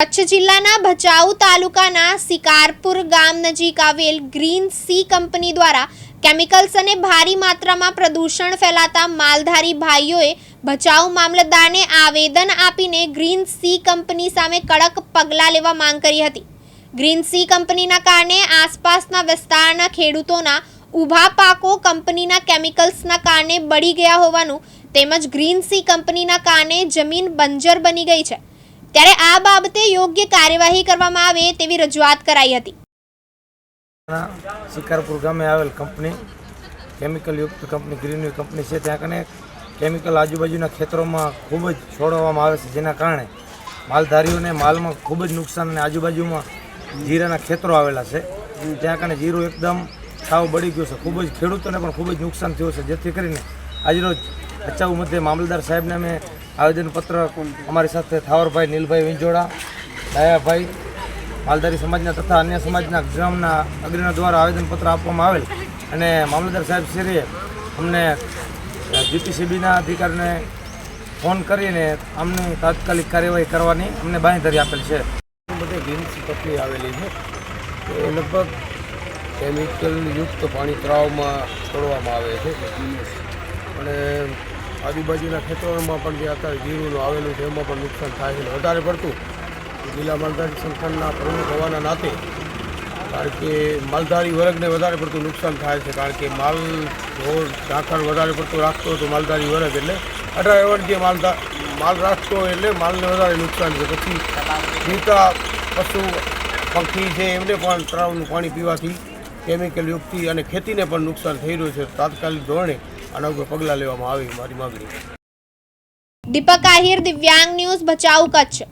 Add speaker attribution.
Speaker 1: કચ્છ જિલ્લાના ભચાઉ તાલુકાના સિકારપુર ગામ નજીક આવેલ ગ્રીન સી કંપની દ્વારા કેમિકલ્સ અને ભારી માત્રામાં પ્રદૂષણ ફેલાતા માલધારી ભાઈઓએ ભચાઉ મામલતદારને આવેદન આપીને ગ્રીન સી કંપની સામે કડક પગલાં લેવા માંગ કરી હતી. ગ્રીન સી કંપનીના કારણે આસપાસના વિસ્તારના ખેડૂતોના ઊભા પાકો કંપનીના કેમિકલ્સના કારણે બળી ગયા હોવાનું તેમજ ગ્રીન સી કંપનીના કારણે જમીન બંજર બની ગઈ છે. ત્યારે આ બાબતે યોગ્ય કાર્યવાહી કરવામાં આવે તેવી રજૂઆત કરાઈ હતી.
Speaker 2: શિકારપુર ગામે આવેલ કંપની, કેમિકલ યુક્ત કંપની ગ્રીનવી કંપની છે. ત્યાં કને કેમિકલ આજુબાજુના ખેતરોમાં ખૂબ જ છોડવામાં આવે છે, જેના કારણે માલધારીઓને માલમાં ખૂબ જ નુકસાન અને આજુબાજુમાં જીરાના ખેતરો આવેલા છે. ત્યાં કને જીરું એકદમ સાવ બળી ગયું છે. ખૂબ જ ખેડૂતોને પણ ખૂબ જ નુકસાન થયું છે. જેથી કરીને આજરોજ ભચાઉ મધ્યે મામલતદાર સાહેબને અમે આવેદનપત્ર અમારી સાથે થાવરભાઈ, નીલભાઈ વિંજોડા, દયાભાઈ, માલધારી સમાજના તથા અન્ય સમાજના ગ્રામના અગ્રણીઓ દ્વારા આવેદનપત્ર આપવામાં આવેલ. અને મામલતદાર સાહેબ શ્રીએ અમને જીપીસીબીના અધિકારીને ફોન કરીને અમને તાત્કાલિક કાર્યવાહી કરવાની અમને બાંયધરી આપેલ છે.
Speaker 3: બધી ગ્રીન્સ પકડી આવેલી છે. એ લગભગ કેમિકલયુક્ત પાણી તળાવમાં છોડવામાં આવે છે. અને આજુબાજુના ખેતરોમાં પણ જે અત્યારે જીરુનું આવેલું છે, એમાં પણ નુકસાન થાય છે. વધારે પડતું જિલ્લા માલધારી સંસ્થાના પ્રમુખ હોવાના નાતે કારણ કે માલધારી વર્ગને વધારે પડતું નુકસાન થાય છે, કારણ કે માલ ઢોર, ઢાંકણ વધારે પડતું રાખતો હતો માલધારી વર્ગ એટલે અઢાર વર્ષ જે માલધા, માલ રાખતો એટલે માલને વધારે નુકસાન છે. પછી જીવતા પશુ, પંખી છે, એમને પણ તળાવનું પાણી પીવાથી કેમિકલ યુક્તિ અને ખેતીને પણ નુકસાન થઈ રહ્યું છે. તાત્કાલિક ધોરણે આના ઉપર પગલાં લેવામાં આવે મારી માગણી.
Speaker 1: દીપક આહિર દિવ્યાંગ ન્યૂઝ ભચાઉ કચ્છ.